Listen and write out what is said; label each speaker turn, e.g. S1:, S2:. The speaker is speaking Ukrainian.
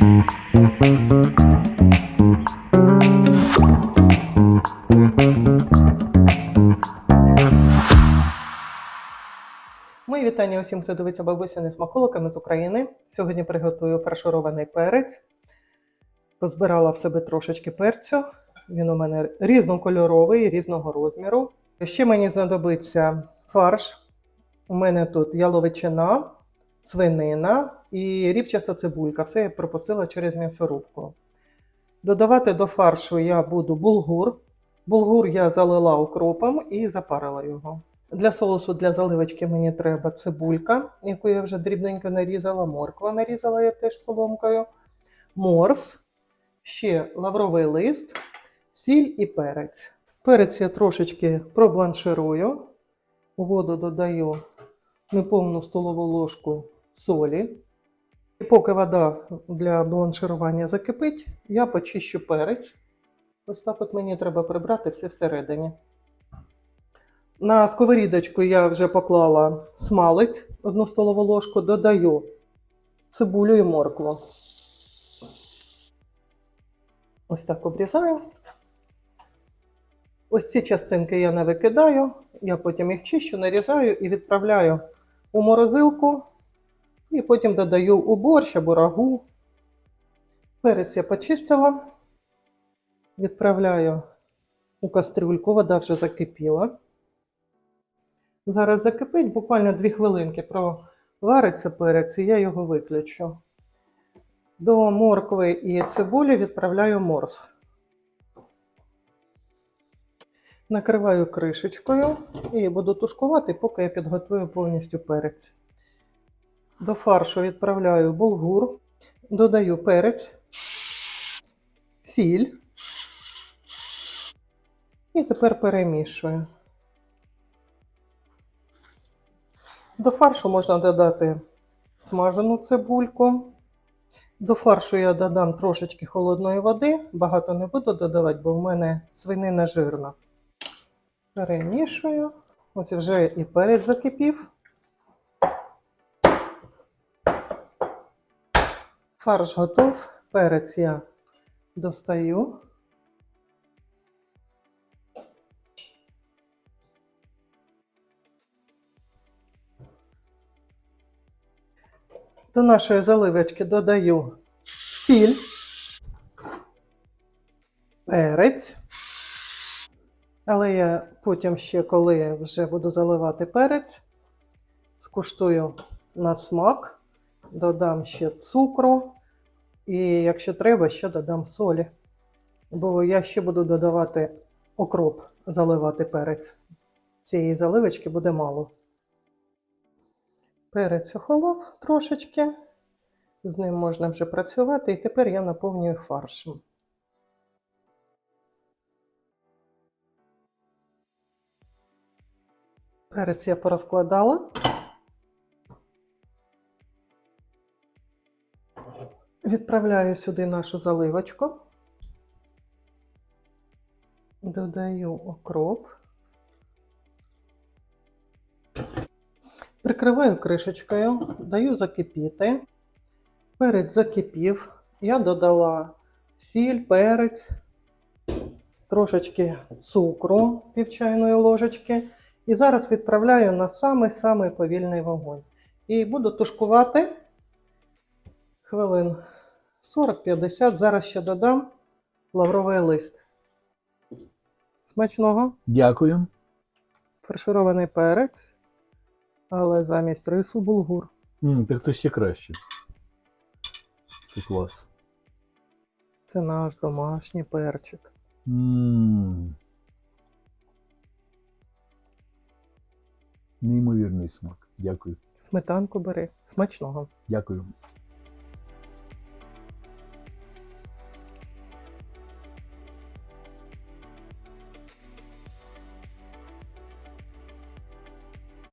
S1: Мої вітання усім, хто дивиться бабусяни смаколиками з України. Сьогодні приготую фарширований перець. Позбирала в себе трошечки перцю. Він у мене різнокольоровий, різного розміру. Ще мені знадобиться фарш. У мене тут яловичина, свинина і рібчаста цибулька. Все я пропустила через м'ясорубку. Додавати до фаршу я буду булгур. Булгур я залила укропом і запарила його. Для соусу для заливочки мені треба цибулька, яку я вже дрібненько нарізала, морква нарізала я теж соломкою, морс, ще лавровий лист, сіль і перець. Перець я трошечки пробланширую, у воду додаю неповну столову ложку солі. І поки вода для бланширування закипить, я почищу перець. Ось так от мені треба прибрати все всередині. На сковорідочку я вже поклала смалець, одну столову ложку, додаю цибулю і моркву. Ось так обрізаю. Ось ці частинки я не викидаю, я потім їх чищу, нарізаю і відправляю у морозилку. І потім додаю у борщ або рагу. Перець я почистила, відправляю у кастрюльку, вода вже закипіла. Зараз закипить, буквально 2 хвилинки провариться перець, і я його виключу. До моркви і цибулі відправляю морс. Накриваю кришечкою і буду тушкувати, поки я підготую повністю перець. До фаршу відправляю булгур, додаю перець, сіль і тепер перемішую. До фаршу можна додати смажену цибульку. До фаршу я додам трошечки холодної води, багато не буду додавати, бо в мене свинина жирна. Перемішую. Ось вже і перець закипів. Фарш готов. Перець я достаю. До нашої заливочки додаю сіль, перець. Але я потім ще, коли вже буду заливати перець, скуштую на смак, додам ще цукру, і якщо треба, ще додам солі. Бо я ще буду додавати окроп, заливати перець. Цієї заливочки буде мало. Перець охолов трошечки, з ним можна вже працювати, і тепер я наповнюю фаршем. Перець я порозкладала. Відправляю сюди нашу заливочку. Додаю окроп. Прикриваю кришечкою, даю закипіти. Перець закипів. Я додала сіль, перець, трошечки цукру пів чайної ложечки. І зараз відправляю на самий-самий повільний вогонь. І буду тушкувати хвилин 40-50. Зараз ще додам лавровий лист. Смачного,
S2: Дякую.
S1: фарширований перець, але замість рису булгур.
S2: М, так це ще краще. Це клас.
S1: Це наш домашній перчик.
S2: М. Неймовірний смак. Дякую.
S1: Сметанку бери. Смачного.
S2: Дякую.